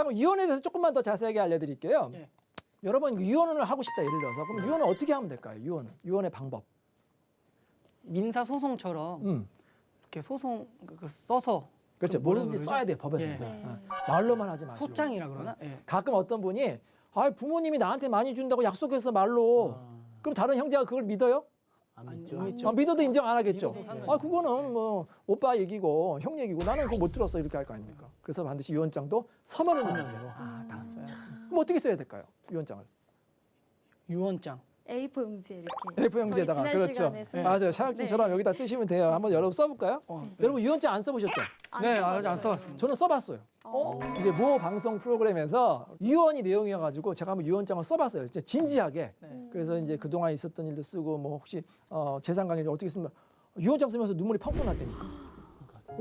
자 그럼 유언에 대해서 조금만 더 자세하게 알려드릴게요. 예. 여러분 유언을 하고 싶다 예를 들어서 그럼 유언을 어떻게 하면 될까요? 유언 유언의 방법. 민사 소송처럼 음 이렇게 소송 그 써서 그렇죠. 그 뭐라 뭐든지 그러죠? 써야 돼 법에서. 예. 네. 어. 말로만 하지 마시고. 소장이라 그러나? 예. 가끔 어떤 분이 아 부모님이 나한테 많이 준다고 약속해서 말로 그럼 다른 형제가 그걸 믿어요? 믿죠. 아, 믿어도 인정 안 하겠죠. 아 그거는 뭐 오빠 얘기고 형 얘기고 나는 그거 못 들었어 이렇게 할 거 아닙니까? 그래서 반드시 유언장도 서면을 돼요. 아, 다 써요. 그럼 어떻게 써야 될까요? 유언장을? 유언장. A4 용지에 이렇게 F 형제에다가 저희 지난 그렇죠. 시간에 쓴 맞아요. 샤락증처럼 네. 여기다 쓰시면 돼요. 한번 여러분 써볼까요? 어, 네. 여러분 유언장 안 써보셨죠? 안 네, 써봤어요. 아직 안 써봤습니다. 저는 써봤어요. 어. 이제 모 방송 프로그램에서 유언이 내용이어가지고 제가 한번 유언장을 써봤어요. 이제 진지하게. 네. 그래서 이제 그동안 있었던 일도 쓰고 뭐 혹시 어, 재산 관계를 어떻게 쓰면 유언장 쓰면서 눈물이 펑펑 났다니까.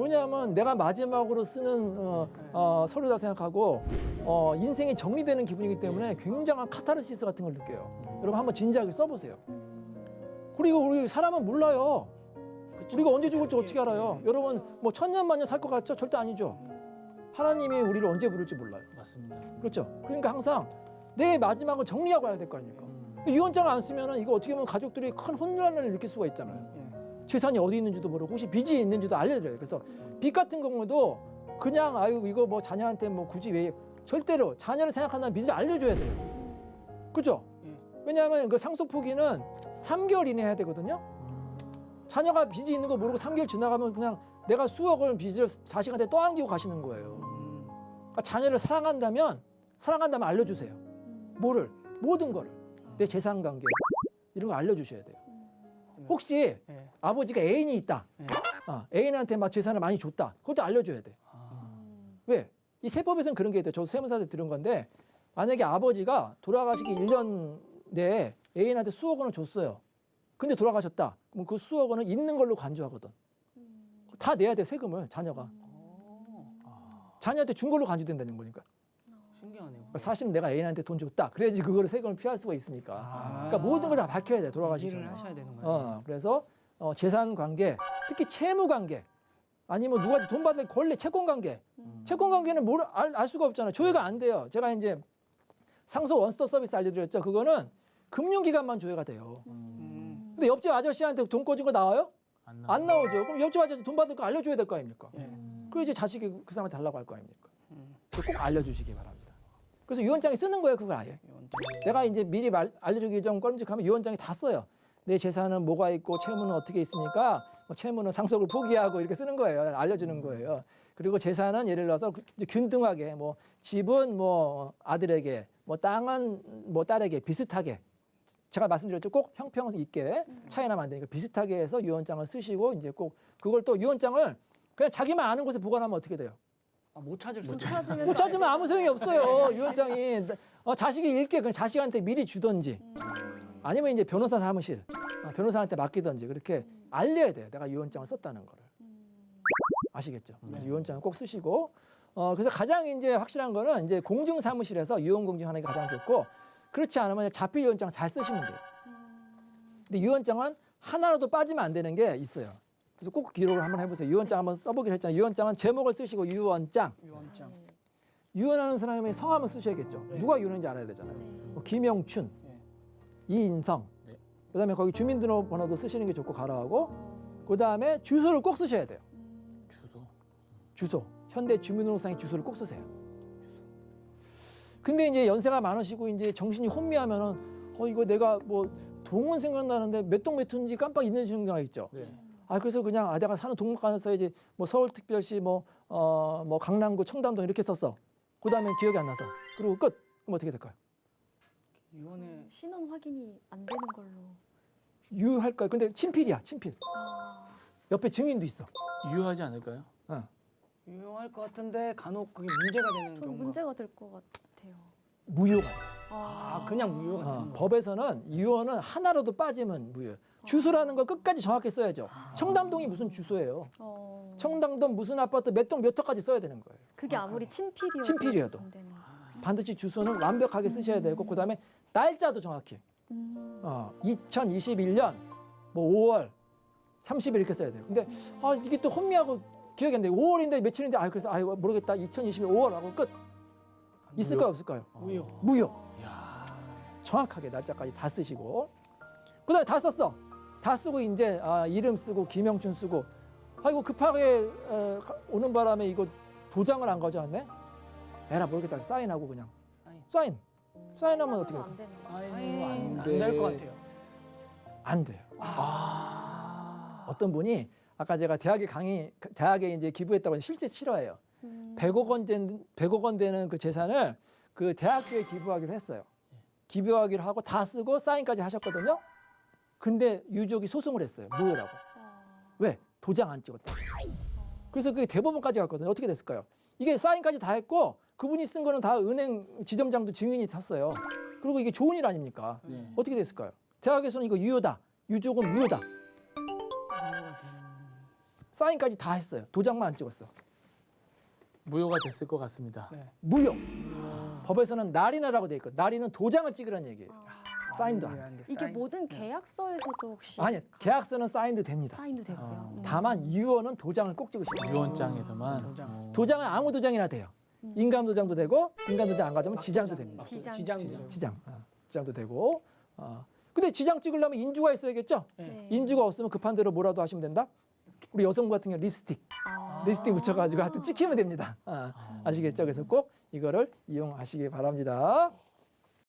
왜냐하면 내가 마지막으로 쓰는 어, 어, 서류다 생각하고 어, 인생이 정리되는 기분이기 때문에 굉장한 카타르시스 같은 걸 느껴요. 여러분 한번 진지하게 써보세요. 그리고 우리 사람은 몰라요. 우리가 언제 죽을지 어떻게 알아요? 여러분 뭐 천년 만년 살 것 같죠? 절대 아니죠. 하나님이 우리를 언제 부를지 몰라요. 맞습니다. 그렇죠. 그러니까 항상 내 마지막을 정리하고 가야 될 거 아닙니까? 근데 유언장을 안 쓰면은 이거 어떻게 보면 가족들이 큰 혼란을 느낄 수가 있잖아요. 예. 재산이 어디 있는지도 모르고 혹시 빚이 있는지도 알려줘요. 그래서 빚 같은 경우도 그냥 아유 이거 뭐 자녀한테 뭐 굳이 왜 절대로 자녀를 생각한다면 빚을 알려줘야 돼요. 그죠? 예. 왜냐하면 그 상속 포기는 3개월 이내 해야 되거든요. 자녀가 빚이 있는 거 모르고 3개월 지나가면 그냥 내가 수억을 빚을 자식한테 떠안기고 가시는 거예요. 음, 그러니까 자녀를 사랑한다면 사랑한다면 알려주세요. 뭐를 모든 거를 내 재산 관계 이런 거 알려주셔야 돼요. 혹시 예. 아버지가 애인이 있다. 예. 아, 애인한테 막 재산을 많이 줬다. 그것도 알려줘야 돼. 아, 왜? 이 세법에서는 그런 게 있대요. 저도 세무사한테 들은 건데 만약에 아버지가 돌아가시기 1년 내에 애인한테 수억 원을 줬어요. 근데 돌아가셨다. 그럼 그 수억 원은 있는 걸로 간주하거든. 다 내야 돼 세금을 자녀가. 자녀한테 준 걸로 간주된다는 거니까. 사실은 내가 애인한테 돈 줬다. 그래야지 그거를 세금을 피할 수가 있으니까. 아. 그러니까 모든 걸 다 밝혀야 돼. 돌아가시기 일을 전에. 하셔야 되는 거예요. 어, 그래서 어, 재산 관계, 특히 채무 관계, 아니면 누가 돈 받을 권리 채권 관계. 채권 관계는 뭘 알, 알 수가 없잖아요. 조회가 안 돼요. 제가 이제 상속 원스톱 서비스 알려드렸죠. 그거는 금융기관만 조회가 돼요. 음, 근데 옆집 아저씨한테 돈 꿔준 거 나와요? 안, 안 나오죠. 그럼 옆집 아저씨 돈 받을 거 알려줘야 될 거 아닙니까? 예. 그리고 이제 자식이 그 사람한테 달라고 할 거 아닙니까? 음, 그거 꼭 알려주시기 바랍니다. 그래서 유언장에 쓰는 거예요, 그걸 아예. 내가 이제 미리 말, 알려주기 전 꺼림직하면 유언장에 다 써요. 내 재산은 뭐가 있고 채무는 어떻게 있으니까 뭐 채무는 상속을 포기하고 이렇게 쓰는 거예요. 알려주는 거예요. 그리고 재산은 예를 들어서 그- 균등하게 뭐 집은 뭐 아들에게 뭐 땅은 뭐 딸에게 비슷하게 제가 말씀드렸죠. 꼭 형평 있게 차이 나면 안 되니까 비슷하게 해서 유언장을 쓰시고 이제 꼭 그걸 또 유언장을 그냥 자기만 아는 곳에 보관하면 어떻게 돼요? 아, 못 찾을 수못 있어요. 찾으면 못 찾으면 아무 소용이 없어요. 유언장이 어, 자식이 읽게 그냥 자식한테 미리 주던지 아니면 이제 변호사 사무실 어, 변호사한테 맡기던지 그렇게 알려야 돼요. 내가 유언장을 썼다는 거를 아시겠죠? 그래서 유언장을 꼭 쓰시고 어, 그래서 가장 이제 확실한 거는 이제 공증 사무실에서 유언 공증하는 게 가장 좋고 그렇지 않으면 자필 유언장 잘 쓰시면 돼요. 근데 유언장은 하나라도 빠지면 안 되는 게 있어요. 그래서 꼭 기록을 한번 해보세요. 유언장 한번 써보기로 했잖아요. 유언장은 제목을 쓰시고 유언장. 유언장. 유언하는 사람의 성함을 쓰셔야겠죠. 누가 유언인지 알아야 되잖아요. 뭐 김영춘, 네. 이인성. 네. 그다음에 거기 주민등록번호도 쓰시는 게 좋고 가라하고 그다음에 주소를 꼭 쓰셔야 돼요. 주소. 주소. 현대 주민등록상의 주소를 꼭 쓰세요. 근데 이제 연세가 많으시고 이제 정신이 혼미하면은 어 이거 내가 뭐 동은 생각나는데 몇 동몇 호인지 깜빡 잊는 경우가 있죠. 네. 아 그래서 그냥 아 내가 사는 동물관에 써야지 뭐 서울특별시 뭐어 뭐 강남구 청담동 이렇게 썼어. 그다음에 기억이 안 나서 그리고 끝. 그럼 어떻게 될까요? 유언에 신원 확인이 안 되는 걸로. 유할까요? 근데 친필이야, 친필. 아, 옆에 증인도 있어. 유효하지 않을까요? 어. 유용할 것 같은데 간혹 그게 문제가 되는 전 경우가. 문제가 될 것 같아요. 무효가. 아, 그냥 무효가 어, 되는 거. 법에서는 유언은 하나라도 빠지면 무효. 주소라는 걸 끝까지 정확히 써야죠. 청담동이 무슨 주소예요? 어, 청담동 무슨 아파트 몇 동몇 호까지 써야 되는 거예요. 그게 아무리 친필이어도 친필이어도. 안 되는. 반드시 주소는 완벽하게 쓰셔야 되고 그다음에 날짜도 정확히. 음, 어, 2021년 뭐 5월 30일 이렇게 써야 돼요. 근데 아 이게 또 혼미하고 기억이 안 돼. 5월인데 며칠인데 아 그래서 아 모르겠다. 2021년 5월 하고 끝. 있을까요 없을까요? 무효. 무효. 야. 정확하게 날짜까지 다 쓰시고 그다음에 다 썼어. 다 쓰고 이제 아, 이름 쓰고 김영춘 쓰고 아이고 급하게 어, 가- 오는 바람에 이거 도장을 안 가져왔네. 에라 모르겠다 사인하고 그냥 사인. 사인 사인하면 어떻게? 되는 거예요. 안될 것 같아요. 안 돼요. 아. 어떤 분이 아까 제가 대학에 강의 대학에 이제 기부했다고 실제 싫어해요. 음. 100억 원 된, 100억 원 되는 그 재산을 그 대학교에 기부하기로 했어요. 기부하기로 하고 다 쓰고 사인까지 하셨거든요. 근데 유족이 소송을 했어요. 무효라고. 아. 왜? 도장 안 찍었다. 그래서 그게 대법원까지 갔거든요. 어떻게 됐을까요? 이게 사인까지 다 했고 그분이 쓴 거는 다 은행 지점장도 증인이 탔어요. 그리고 이게 좋은 일 아닙니까? 네. 어떻게 됐을까요? 대학에서는 이거 유효다. 유족은 무효다. 사인까지 다 했어요. 도장만 안 찍었어. 무효가 됐을 것 같습니다. 네. 무효. 법에서는 날인하라고 돼 있고 날인은 도장을 찍으라는 얘기예요. 아. 사인도 안안 돼. 이게 사인. 모든 계약서에서도 혹시 아니 계약서는 사인도 됩니다. 사인도 되고요. 어. 음. 다만 유언은 도장을 꼭 찍으셔야 돼요. 유언장에서만. 도장. 어. 도장은 아무 도장이나 돼요. 음. 인감 도장도 되고 인감 도장 안 가져오면 지장도 됩니다. 지장. 지장. 지장, 지장, 어, 지장도 되고. 어. 근데 지장 찍으려면 인주가 있어야겠죠? 네. 인주가 없으면 급한 대로 뭐라도 하시면 된다. 우리 여성분 같은 경우 립스틱, 아. 립스틱 묻혀가지고 하여튼 찍히면 됩니다. 아, 아시겠죠? 그래서 꼭 이거를 이용하시기 바랍니다.